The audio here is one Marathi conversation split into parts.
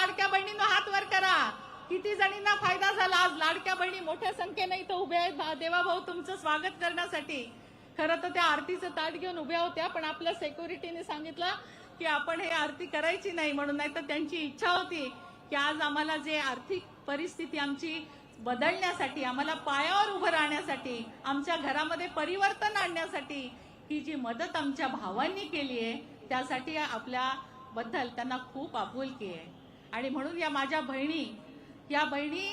लाडक्या बहिणीनं हात वर करा. किती जणींना फायदा झाला आज? लाडक्या बहिणी मोठ्या संख्येने इथं उभ्या आहेत. भा- देवाभाऊ तुमचं स्वागत करण्यासाठी. खरं तर त्या आरतीचं ताट घेऊन उभ्या होत्या पण आपल्या सेक्युरिटीने सांगितलं की आपण हे आरती करायची नाही म्हणून नाही तर त्यांची इच्छा होती की आज आम्हाला जे आर्थिक परिस्थिती आमची बदलण्यासाठी आम्हाला पायावर उभं राहण्यासाठी आमच्या घरामध्ये परिवर्तन आणण्यासाठी ही जी मदत आमच्या भावांनी केली आहे त्यासाठी आपल्या बद्दल त्यांना खूप आपुलकी आहे. आणि म्हणून या माझ्या बहिणी या बहिणी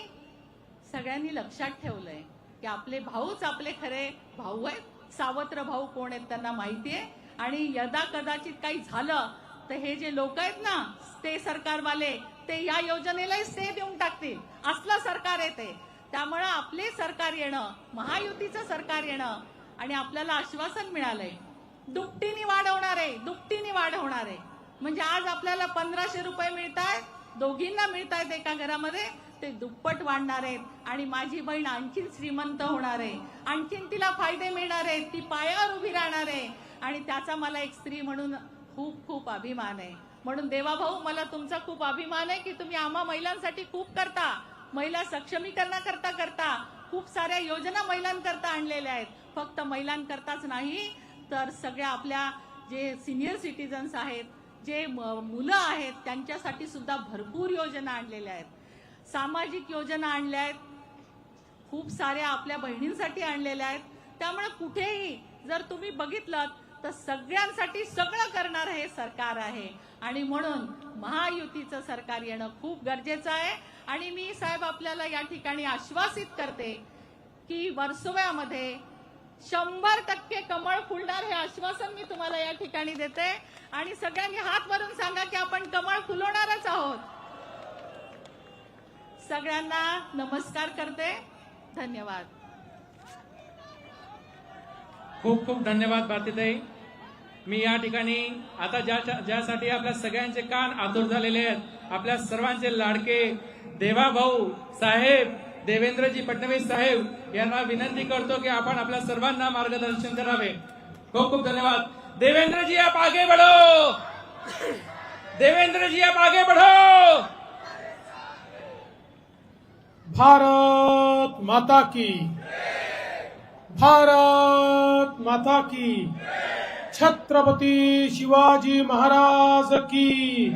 सगळ्यांनी लक्षात ठेवलंय की आपले भाऊच आपले खरे भाऊ आहेत. सावत्र भाऊ कोण आहेत त्यांना माहिती आहे. आणि यदा कदाचित काही झालं तर हे जे लोक आहेत ना ते सरकारवाले ते या योजनेलाही स्टे देऊन टाकतील. असलं सरकार येते त्यामुळं आपले सरकार येणं महायुतीचं सरकार येणं आणि आपल्याला आश्वासन मिळालंय. दुपटीने वाढ होणार आहे दुपटीने वाढ होणार आहे म्हणजे आज आपल्याला पंधराशे रुपये मिळत आहेत दोघींना मिळत आहेत एका घरामध्ये ते दुप्पट वाढणार आहेत. आणि माझी बहीण आणखीन श्रीमंत होणार आहे. आणखीन तिला फायदे मिळणार आहेत. ती पायावर उभी राहणार आहे. आणि त्याचा मला एक स्त्री म्हणून खूप खूप अभिमान आहे. म्हणून देवाभाऊ मला तुमचा खूप अभिमान आहे की तुम्ही आम्हा महिलांसाठी खूप करता. महिला सक्षमीकरणा करता करता. खूप साऱ्या योजना महिलांकरता आणलेल्या आहेत. फक्त महिलांकरताच नाही तर सगळ्या आपल्या जे सिनियर सिटीजन्स आहेत जे म- मुलं आहेत त्यांच्यासाठी सुद्धा भरपूर योजना आणलेल्या आहेत. सामाजिक योजना आणल्या आहेत. खूप साऱ्या आपल्या बहिणींसाठी आणलेल्या आहेत. त्यामुळे कुठेही जर तुम्ही बघितलं तर सगळ्यांसाठी सगळं करणार हे सरकार आहे. आणि म्हणून महायुतीचं सरकार येणं खूप गरजेचं आहे. आणि मी साहेब आपल्याला या ठिकाणी आश्वासित करते की वर्सोव्यामध्ये शंभर टक्के कमळ फुलणार हे आश्वासन मी तुम्हाला या ठिकाणी देते. आणि सगळ्यांनी हात भरून सांगा की आपण कमळ फुलवणारच आहोत. सगळ्यांना नमस्कार करते. धन्यवाद. खूप खूप धन्यवाद भारतीताई मी या ठिकाणी आता ज्या ज्यासाठी आपल्या सगळ्यांचे कान आतुर झालेले आहेत आपल्या सर्वांचे लाडके देवा भाऊ साहेब देवेंद्रजी फडणवीस साहेब यांना विनंती करतो की आपण आपल्या सर्वांना मार्गदर्शन करावे. खूप खूप धन्यवाद. देवेंद्रजी आप आगे बढ़ो. देवेंद्रजी आप आगे बढ़ो. भारत माता की. भारत माता की. छत्रपती शिवाजी महाराज की.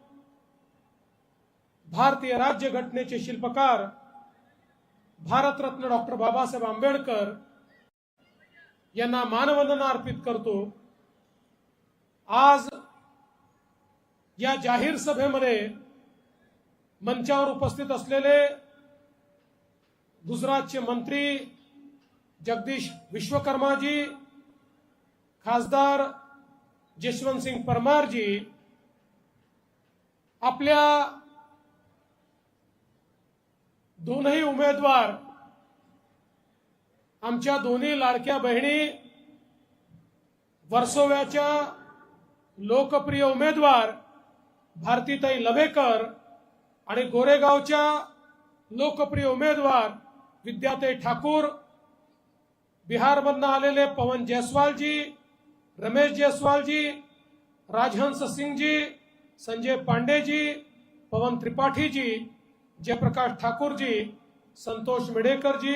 भारतीय राज्य घटनेचे शिल्पकार भारतरत्न डॉक्टर बाबासाहेब आंबेडकर यांना मानवंदना अर्पित करतो. आज या जाहीर सभेमध्ये मंचावर उपस्थित असलेले गुजरातचे मंत्री जगदीश विश्वकर्माजी खासदार जशवंत सिंग परमारजी आपल्या दोनही उमेदवार आमच्या दोन्ही लाडक्या बहिणी वर्सोव्याच्या लोकप्रिय उमेदवार भारतीताई लवेकर आणि गोरेगावच्या लोकप्रिय उमेदवार विद्याताई ठाकूर बिहारमधनं आलेले पवन जयस्वालजी रमेश जयस्वालजी राजहंस सिंगजी संजय पांडेजी पवन त्रिपाठीजी जयप्रकाश ठाकूरजी संतोष मेडेकरजी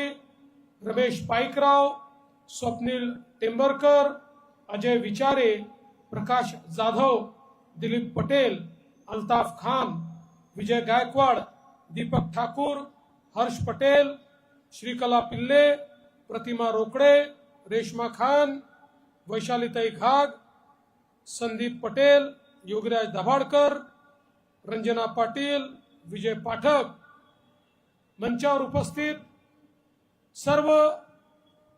रमेश पाईकराव स्वप्नील टेंबरकर अजय विचारे प्रकाश जाधव दिलीप पटेल अल्ताफ खान विजय गायकवाड दीपक ठाकूर हर्ष पटेल श्रीकला पिल्ले प्रतिमा रोकडे रेश्मा खान वैशालीताई घाग संदीप पटेल योगीराज दभाडकर रंजना पाटील विजय पाठक मंचावर उपस्थित सर्व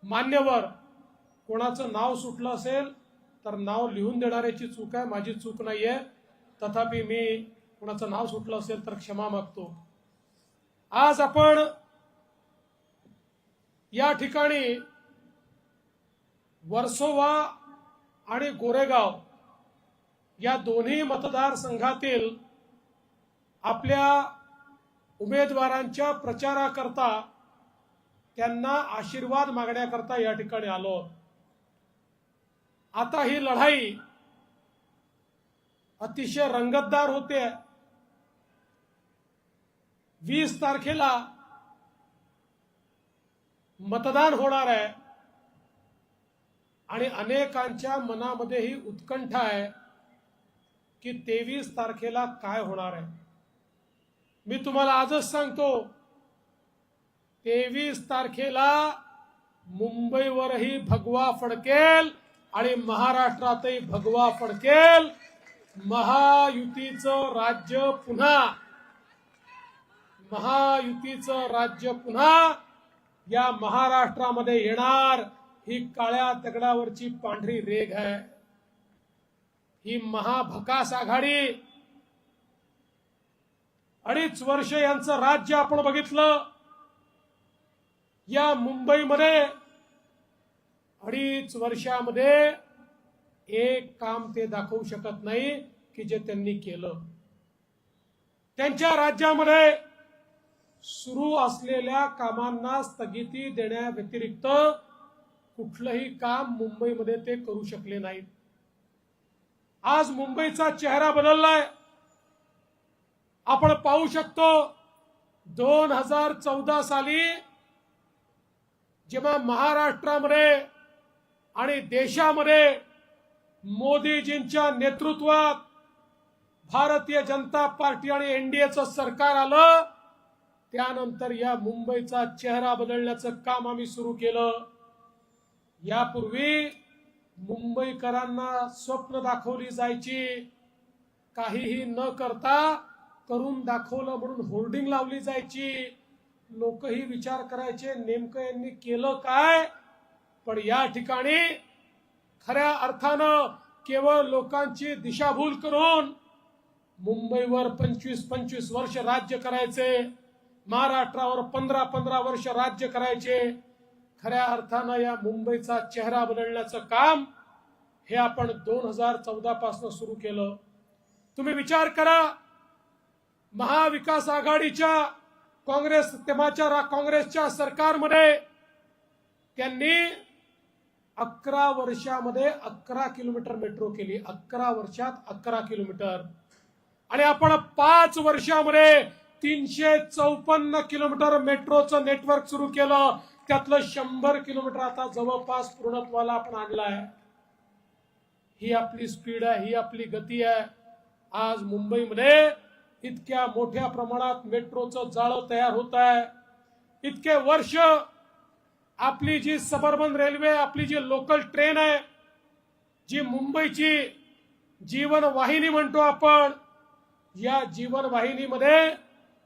मान्यवर कोणाचं नाव सुटलं असेल तर नाव लिहून देणाऱ्याची चूक आहे माझी चूक नाही आहे तथापि मी कोणाचं नाव सुटलं असेल तर क्षमा मागतो. आज आपण या ठिकाणी वर्सोवा आणि गोरेगाव या दोन्ही मतदारसंघातील आपल्या उमेदवारांच्या प्रचाराकरता त्यांना आशीर्वाद मागण्याकरता या ठिकाणी आलो. आता ही लढाई अतिशय रंगतदार होते. वीस तारखेला मतदान होणार आहे. आणि अनेकांच्या मनामध्ये ही उत्कंठा आहे की तेवीस तारखेला काय होणार आहे. मी तुम्हाला आजच सांगतो तेवीस तारखेला मुंबईवरही भगवा फडकेल आणि महाराष्ट्रातही भगवा फडकेल. महायुतीचं राज्य पुन्हा महायुतीचं राज्य पुन्हा या महाराष्ट्रामध्ये येणार ही काळ्या दगडावरची पांढरी रेघ आहे. ही महाभकास आघाडी अडीच वर्ष यांचं राज्य आपण बघितलं. या मुंबईमध्ये अडीच वर्षामध्ये एक काम ते दाखवू शकत नाही की जे त्यांनी केलं. त्यांच्या राज्यामध्ये सुरू असलेल्या कामांना स्थगिती देण्याव्यतिरिक्त कुठलंही काम मुंबईमध्ये ते करू शकले नाहीत. आज मुंबईचा चेहरा बदललाय. आपण पाहू शकतो दोन हजार चौदा साली जेव्हा महाराष्ट्रामध्ये आणि देशामध्ये मोदीजींच्या नेतृत्वात भारतीय जनता पार्टी आणि एनडीएचं सरकार आलं त्यानंतर या मुंबईचा चेहरा बदलण्याचं काम आम्ही सुरू केलं. यापूर्वी मुंबईकरांना स्वप्न दाखवली जायची काहीही न करता करून दाखवलं म्हणून होर्डिंग लावली जायची. लोकही विचार करायचे नेमकं यांनी केलं काय? पण या ठिकाणी खऱ्या अर्थानं केवळ लोकांची दिशाभूल करून मुंबईवर पंचवीस पंचवीस वर्ष राज्य करायचे महाराष्ट्रावर पंधरा पंधरा वर्ष राज्य करायचे. खऱ्या अर्थानं या मुंबईचा चेहरा बदलण्याचं काम हे आपण दोन हजार चौदा पासून सुरू केलं. तुम्ही विचार करा महाविकास आघाडीच्या काँग्रेस तेव्हाच्या काँग्रेसच्या सरकारमध्ये त्यांनी अकरा वर्षामध्ये अकरा किलोमीटर मेट्रो केली. अकरा वर्षात अकरा किलोमीटर. आणि आपण पाच वर्षामध्ये तीनशे चौपन्न किलोमीटर मेट्रोचं नेटवर्क सुरू केलं. त्यातलं शंभर किलोमीटर आता जवळपास पूर्णत्वाला आपण आणलाय. ही आपली स्पीड आहे ही आपली गती आहे. आज मुंबईमध्ये इतक्या मोठ्या प्रमाणात मेट्रोचं जाळं तयार होत आहे. इतके वर्ष आपली जी सबर्बन रेल्वे आपली जी लोकल ट्रेन आहे जी मुंबईची जीवनवाहिनी म्हणतो आपण या जीवनवाहिनीमध्ये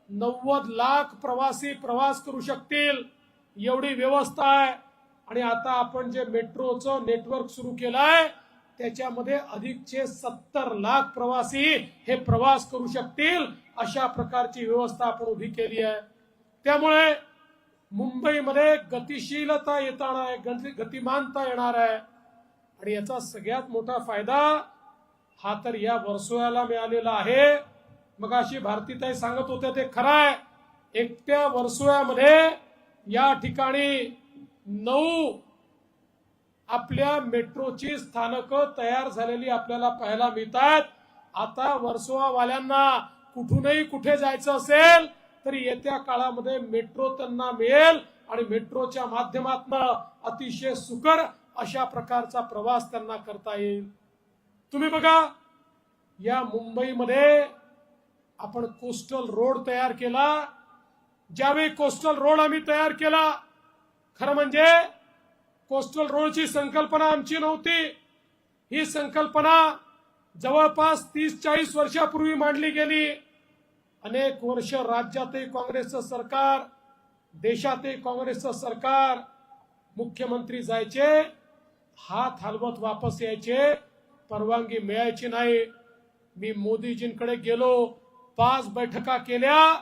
नव्वद लाख प्रवासी प्रवास करू शकतील एवढी व्यवस्था आहे. आणि आता आपण जे मेट्रोचं नेटवर्क सुरू केलं आहे त्याच्यामध्ये अधिकचे सत्तर लाख प्रवासी हे प्रवास करू शकतील अशा प्रकारची व्यवस्था आपण उभी केली आहे. त्यामुळे मुंबईमध्ये गतिशीलता येणार आहे गतिमानता येणार आहे. आणि याचा सगळ्यात मोठा फायदा हा तर या वर्सोळ्याला मिळालेला आहे. मग अशी भारतीताई सांगत होत्या ते खरं आहे. एकट्या वर्सोळ्यामध्ये या ठिकाणी नऊ आपल्या मेट्रोची स्थानकं तयार झालेली आपल्याला पाहायला मिळतात. आता वर्सोवावाल्यांना कुठूनही कुठे जायचं असेल तरी येत्या काळामध्ये मेट्रो त्यांना मिळेल आणि मेट्रोच्या माध्यमातून अतिशय सुकर अशा प्रकारचा प्रवास त्यांना करता येईल. तुम्ही बघा या मुंबईमध्ये आपण कोस्टल रोड तयार केला. ज्यावेळी कोस्टल रोड आम्ही तयार केला खरं म्हणजे कोस्टल रोडची संकल्पना आमची नव्हती. ही संकल्पना जवळपास तीस चाळीस वर्षापूर्वी मांडली गेली. अनेक वर्ष राज्यातही काँग्रेसचं सरकार देशातही काँग्रेसचं सरकार मुख्यमंत्री जायचे हात हलवत वापस यायचे परवानगी मिळायची नाही. मी मोदीजींकडे गेलो पाच बैठका केल्या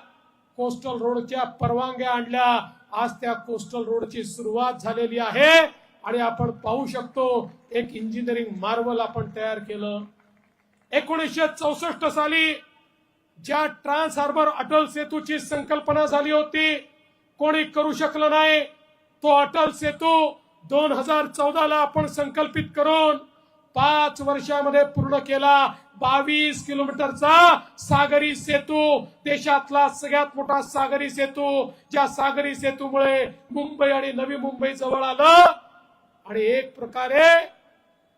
कोस्टल रोडच्या परवानग्या आणल्या. आज त्या कोस्टल रोडची सुरुवात झालेली आहे. आणि आपण पाहू शकतो एक इंजिनिअरिंग मार्वल आपण तयार केलं. एकोणीसशे चौसष्ट साली ज्या ट्रान्स हार्बर अटल सेतूची संकल्पना झाली होती कोणी करू शकलं नाही तो अटल सेतू दोन हजार चौदाला आपण संकल्पित करून पाच वर्षामध्ये पूर्ण केला. बावीस किलोमीटरचा सागरी सेतू देशातला सगळ्यात मोठा सागरी सेतू ज्या सागरी सेतूमुळे मुंबई आणि नवी मुंबई जवळ आलं. आणि एक प्रकारे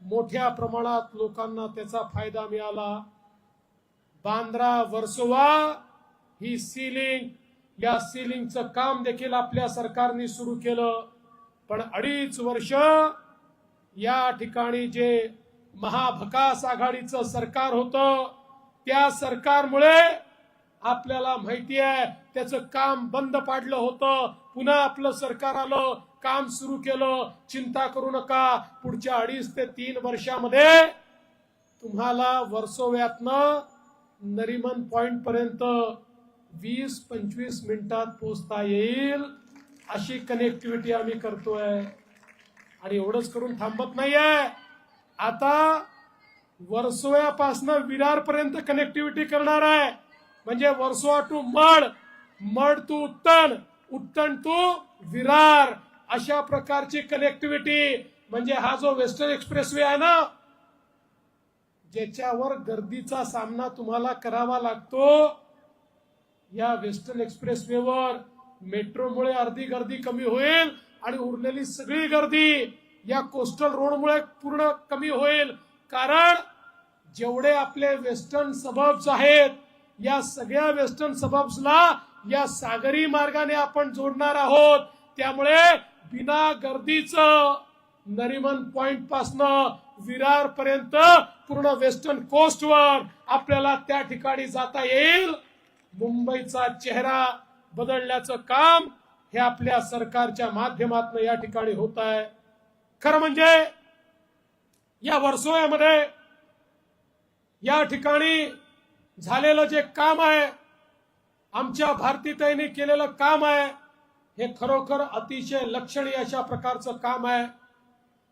मोठ्या प्रमाणात लोकांना त्याचा फायदा मिळाला. बांद्रा वर्सोवा ही सीलिंग या सीलिंगचं काम देखील आपल्या सरकारने सुरू केलं. पण अडीच वर्ष या ठिकाणी जे महाभकास आघाडीचं सरकार होतं त्या सरकारमुळे आपल्याला माहिती आहे त्याचं काम बंद पाडलं होतं. पुन्हा आपलं सरकार आलं काम सुरू केलं. चिंता करू नका. पुढच्या अडीच ते तीन वर्षामध्ये तुम्हाला वर्सोव्यातनं नरिमन पॉइंट पर्यंत वीस पंचवीस मिनिटात पोचता येईल. अशी कनेक्टिव्हिटी आम्ही करतोय. आणि एवढंच करून थांबत नाहीये. आता वर्सोव्यापासनं विरार पर्यंत कनेक्टिव्हिटी करणार आहे. म्हणजे Versova to Madh Madh to Uttan Uttan to Virar. अशा प्रकारची कनेक्टिव्हिटी म्हणजे हा जो वेस्टर्न एक्सप्रेसवे आहे ना ज्याच्यावर गर्दीचा सामना तुम्हाला करावा लागतो या वेस्टर्न एक्सप्रेसवेवर मेट्रोमुळे अर्धी गर्दी कमी होईल आणि उरलेली सगळी गर्दी या कोस्टल रोडमुळे पूर्ण कमी होईल. कारण जेवढे आपले वेस्टर्न सबब्स आहेत या सगळ्या वेस्टर्न सबब्सला या सागरी मार्गाने आपण जोडणार आहोत. त्यामुळे बिना गर्दीचं नरिमन पॉइंट पासनं विरार पर्यंत पूर्ण वेस्टर्न कोस्ट वर आपल्याला त्या ठिकाणी जाता येईल. मुंबईचा चेहरा बदलण्याचं काम हे आपल्या सरकारच्या माध्यमातून या ठिकाणी होत आहे. खरं म्हणजे या वर्सोव्यामध्ये या ठिकाणी झालेलं जे काम आहे आमच्या भारतीताईंनी केलेलं काम आहे हे खरोखर अतिशय लक्षणीय अशा प्रकारचं काम आहे.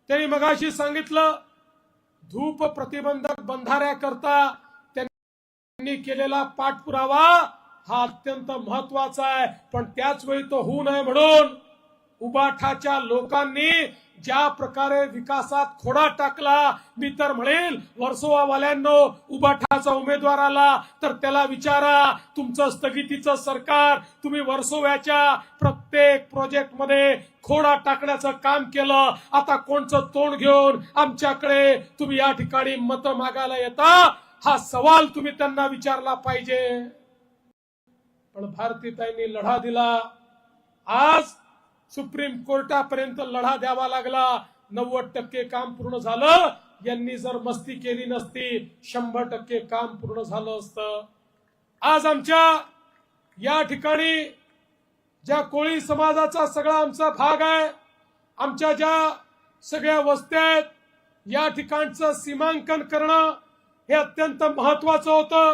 त्यांनी मगाशी सांगितलं धूप प्रतिबंधक बंधाऱ्याकरता त्यांनी केलेला पाठपुरावा हा अत्यंत महत्त्वाचा आहे. पण त्याच वेळी तो होऊ नये म्हणून उबाठाच्या लोकांनी ज्या प्रकारे विकासात खोडा टाकला मी तर म्हणेल वर्सोवावाल्यांनो उबाठाचा उमेदवार आला तर त्याला विचारा तुमचं स्थगितीचं सरकार तुम्ही वर्सोव्याच्या प्रत्येक प्रोजेक्टमध्ये खोडा टाकण्याचं काम केलं. आता कोणचं तोंड घेऊन आमच्याकडे तुम्ही या ठिकाणी मत मागायला येता? हा सवाल तुम्ही त्यांना विचारला पाहिजे. पण भारतीताईंनी लढा दिला. आज सुप्रीम कोर्टापर्यंत लढा द्यावा लागला. नव्वद टक्के काम पूर्ण झालं. यांनी जर मस्ती केली नसती शंभर टक्के काम पूर्ण झालं असतं. आज आमच्या या ठिकाणी ज्या कोळी समाजाचा सगळा आमचा भाग आहे आमच्या ज्या सगळ्या वस्त्या आहेत या ठिकाणचं सीमांकन करणं हे अत्यंत महत्वाचं होतं.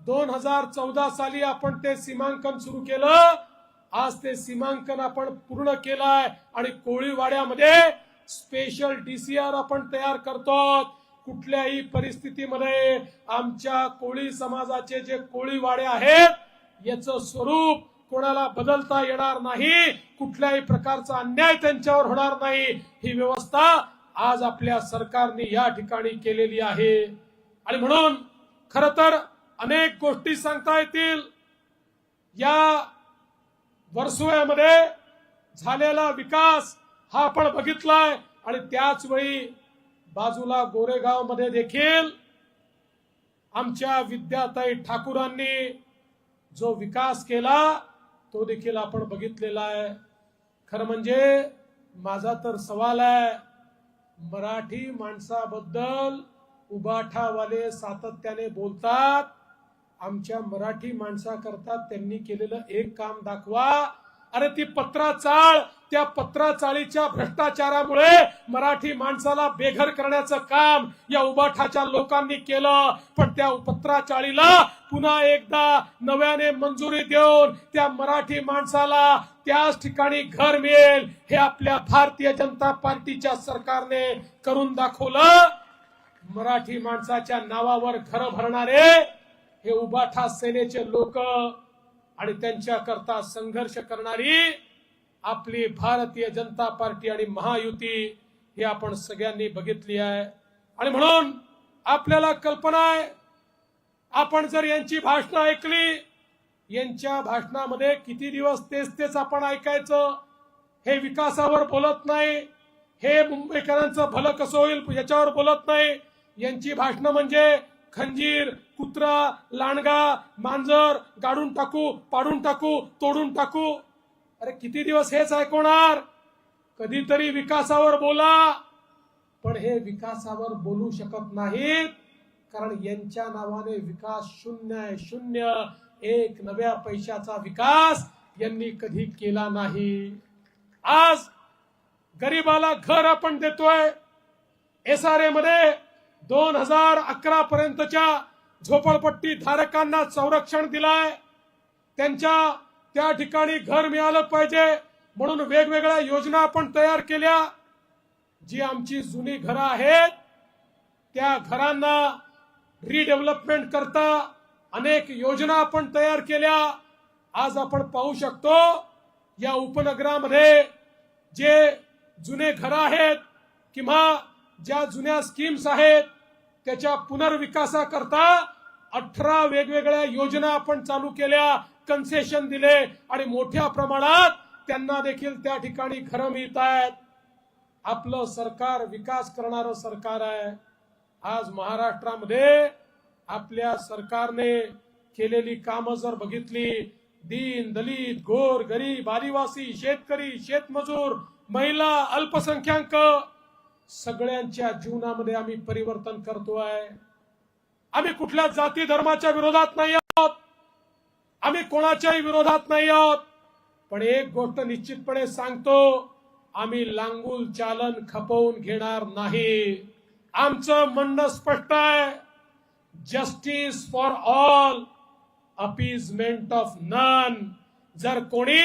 दोन हजार चौदा साली आपण ते सीमांकन सुरू केलं. आज ते सीमांकन आपण पूर्ण केलंय आणि कोळीवाड्यामध्ये स्पेशल डीसीआर आपण तयार करतो कुठल्याही परिस्थितीमध्ये आमच्या कोळी समाजाचे जे कोळीवाडे आहेत याचं स्वरूप कोणाला बदलता येणार नाही कुठल्याही प्रकारचा अन्याय त्यांच्यावर होणार नाही. ही व्यवस्था आज आपल्या सरकारने या ठिकाणी केलेली आहे. आणि म्हणून खर तर अनेक गोष्टी सांगता येतील. या वर्सोव्यामध्ये झालेला विकास हा आपण बघितलाय आणि त्याच वेळी बाजूला गोरेगावमध्ये देखील आमच्या विद्याताई ठाकूरांनी जो विकास केला तो देखील आपण बघितलेला आहे. खरं म्हणजे माझा तर सवाल आहे मराठी माणसाबद्दल उबाठावाले सातत्याने बोलतात आमच्या मराठी माणसाकरता त्यांनी केलेलं एक काम दाखवा. अरे ती पत्रा चाळ त्या पत्राचाळीच्या भ्रष्टाचारामुळे मराठी माणसाला बेघर करण्याचं काम या उबाठाच्या लोकांनी केलं. पण त्या पत्राचाळीला पुन्हा एकदा नव्याने मंजुरी देऊन त्या मराठी माणसाला त्याच ठिकाणी घर मिळेल हे आपल्या भारतीय जनता पार्टीच्या सरकारने करून दाखवलं. मराठी माणसाच्या नावावर घर भरणारे हे उबाठा सेनेचे लोक आणि त्यांच्या करता संघर्ष करणारी आपली भारतीय जनता पार्टी आणि महायुती ही आपण सगळ्यांनी बघितली आहे. आणि म्हणून आपल्याला कल्पना आहे आपण जर यांची भाषणं ऐकली यांच्या भाषणामध्ये किती दिवस तेच तेच आपण ऐकायचं हे विकासावर बोलत नाही हे मुंबईकरांचं भलं कसं होईल याच्यावर बोलत नाही. यांची भाषणं म्हणजे खंजीर कुत्रा लांडगा मांजर गाडून टाकू पाडून टाकू तोडून टाकू. अरे किती दिवस हेच ऐकवणार? कधीतरी विकासावर बोला. पण हे विकासावर बोलू शकत नाहीत कारण यांच्या नावाने विकास शून्य आहे शून्य. एक नव्या पैशाचा विकास यांनी कधी केला नाही. आज गरीबाला घर आपण देतोय. एस आरमध्ये दोन हजार अकरा पर्यंतच्या झोपडपट्टी धारकांना संरक्षण दिलाय. त्यांच्या त्या ठिकाणी घर मिळालं पाहिजे म्हणून वेगवेगळ्या योजना आपण तयार केल्या. जी आमची जुनी घरं आहेत त्या घरांना रिडेव्हलपमेंट करता अनेक योजना आपण तयार केल्या. आज आपण पाहू शकतो या उपनगरामध्ये जे जुने घरं आहेत किंवा ज्या जुन्या स्कीम्स आहेत त्याच्या पुनर्विकासाकरता अठरा वेगवेगळ्या योजना आपण चालू केल्या. कन्सेशन दिले आणि मोठ्या प्रमाणात त्यांना देखील त्या ठिकाणी घरं मिळत आहेत. आपलं सरकार विकास करणारं सरकार आहे. आज महाराष्ट्रामध्ये आपल्या सरकारने केलेली कामं जर बघितली दीन दलित गोर गरीब आदिवासी शेतकरी शेतमजूर महिला अल्पसंख्याक सगळ्यांच्या जीवनामध्ये आम्ही परिवर्तन करतो आहे आम्ही कुठल्या जाती धर्माच्या विरोधात नाही आहोत. आम्ही कोणाच्याही विरोधात नाही आहोत. पण एक गोष्ट निश्चितपणे सांगतो आम्ही लांगूल चालन खपवून घेणार नाही. आमचं म्हणणं स्पष्ट आहे. Justice for all appeasement of none जर कोणी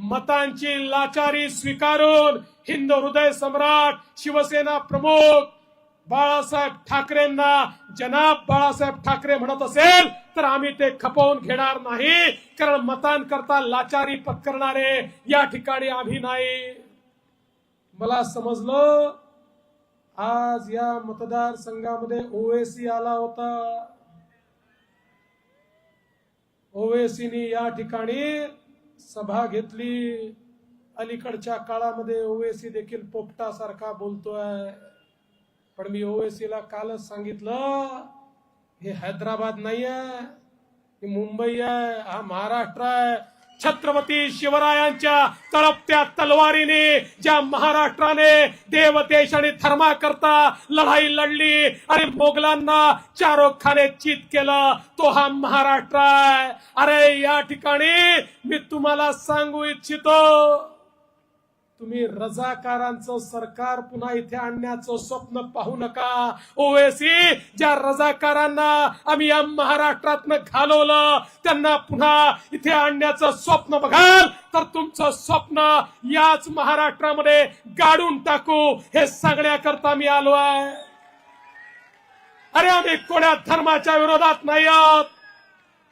मतांची लाचारी स्वीकारून हिंद हृदय सम्राट शिवसेना प्रमुख बाळासाहेब ठाकरेंना जनाब बाळासाहेब ठाकरे म्हणत असेल तर आम्ही ते खपवून घेणार नाही. कारण मतांकरता लाचारी पत्करणारे या ठिकाणी आम्ही नाही. मला समजलं? आज या मतदारसंघामध्ये ओवेसी आला होता. ओवेसीनी या ठिकाणी सभा घेतली. अलीकडच्या काळामध्ये ओवेसी देखील पोपटासारखा बोलतोय. पण मी ओवेसीला कालच सांगितलं हे हैदराबाद नाही आहे ही मुंबई आहे हा महाराष्ट्र आहे छत्रपती शिवरायांच्या तळपत्या तलवारीने ज्या महाराष्ट्राने देवदेश आणि थर्मा करता लढाई लढली आणि मोगलांना चारोखाने चित केलं तो हा महाराष्ट्र आहे. अरे या ठिकाणी मी तुम्हाला सांगू इच्छितो. तुम्ही रजाकारांचं सरकार पुन्हा इथे आणण्याचं स्वप्न पाहू नका. ओवेसी ज्या रजाकारांना आम्ही या महाराष्ट्रातनं घालवलं त्यांना पुन्हा इथे आणण्याचं स्वप्न बघाल. तर तुमचं स्वप्न याच महाराष्ट्रामध्ये गाडून टाकू हे सांगण्याकरता मी आलो आहे. अरे आम्ही कोण्या धर्माच्या विरोधात नाही आहोत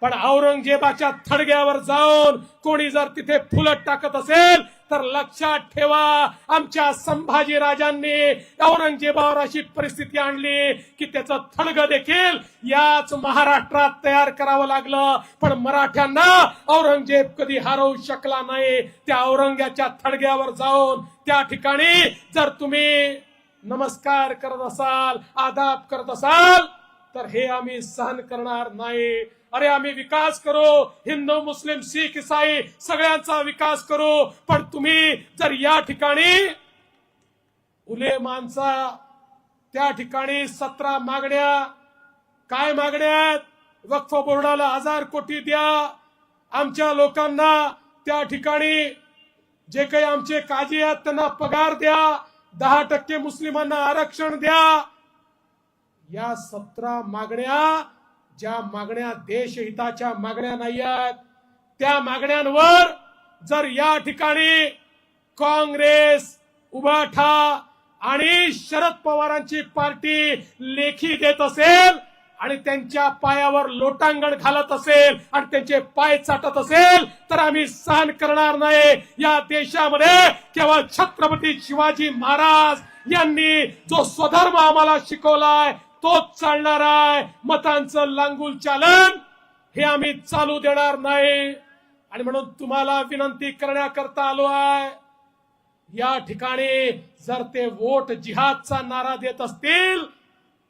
पण औरंगजेबाच्या थडग्यावर जाऊन कोणी जर तिथे फुलट टाकत असेल तर लक्षात ठेवा आमच्या संभाजी राजांनी औरंगजेबावर अशी परिस्थिती आणली की त्याचं थडग देखील याच महाराष्ट्रात तयार करावं लागलं. पण मराठ्यांना औरंगजेब कधी हरवू शकला नाही. त्या औरंग्याच्या थडग्यावर जाऊन त्या ठिकाणी जर तुम्ही नमस्कार करत असाल आदाब करत असाल तर हे आम्ही सहन करणार नाही. अरे आम्ही विकास करू हिंदू मुस्लिम सिख इसाई सगळ्यांचा विकास करू. पण तुम्ही जर या ठिकाणी माणसा त्या ठिकाणी सतरा मागण्या काय मागण्या वक्फ बोर्डाला हजार कोटी द्या. आमच्या लोकांना त्या ठिकाणी जे काही आमचे काजी आहेत त्यांना पगार द्या. दहा टक्के मुस्लिमांना आरक्षण द्या. या सतरा मागण्या ज्या मागण्या देशहिताच्या मागण्या नाही आहेत त्या मागण्यांवर जर या ठिकाणी काँग्रेस उभाठा आणि शरद पवारांची पार्टी लेखी देत असेल आणि त्यांच्या पायावर लोटांगण घालत असेल आणि त्यांचे पाय चाटत असेल तर आम्ही सहन करणार नाही. या देशामध्ये केवळ छत्रपती शिवाजी महाराज यांनी जो स्वधर्म आम्हाला शिकवलाय तोच चालणार आहे. मतांचं लांगूल चालन. हे आम्ही चालू देणार नाही. आणि म्हणून तुम्हाला विनंती करण्याकरता आलो आहे. या ठिकाणी जर ते वोट जिहादचा नारा देत असतील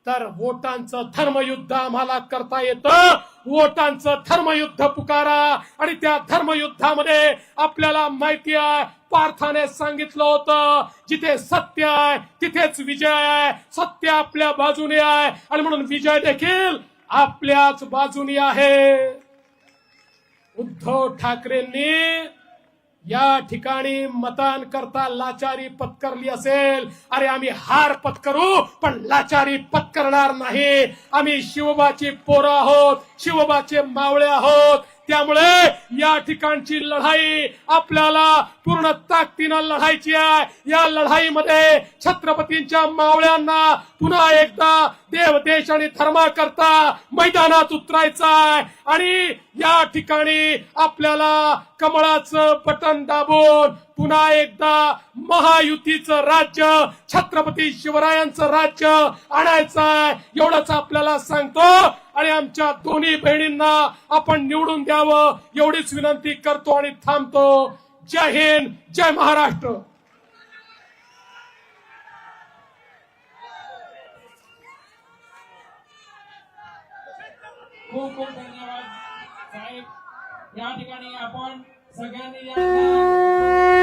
तर वोटांचं धर्मयुद्ध आम्हाला करता येतं. वोटांचं धर्मयुद्ध पुकारा. आणि त्या धर्मयुद्धामध्ये आपल्याला माहिती आहे पार्थाने सांगितलं होतं जिथे सत्य आहे तिथेच विजय आहे. सत्य आपल्या बाजूने आहे. आणि म्हणून विजय देखील आपल्याच बाजूने आहे. उद्धव ठाकरेंनी या ठिकाणी मतांकरता लाचारी पत्करली असेल. अरे आम्ही हार पत्करू पण लाचारी पत्करणार नाही. आम्ही शिवबाची पोरं आहोत. शिवबाचे मावळे आहोत. त्यामुळे या ठिकाणची लढाई आपल्याला पूर्ण ताकदीनं लढायची आहे. या लढाईमध्ये छत्रपतींच्या मावळ्यांना पुन्हा एकदा देव देश आणि धर्माकरता मैदानात उतरायचं आहे. आणि या ठिकाणी आपल्याला कमळाचं बटन दाबून पुन्हा एकदा महायुतीचं राज्य छत्रपती शिवरायांचं राज्य आणायचं आहे एवढंच आपल्याला सांगतो. आणि आमच्या दोन्ही बहिणींना आपण निवडून द्यावं एवढीच विनंती करतो आणि थांबतो. जय हिंद जय महाराष्ट्र. खूप खूप धन्यवाद साहेब. या ठिकाणी आपण सगळ्यांनी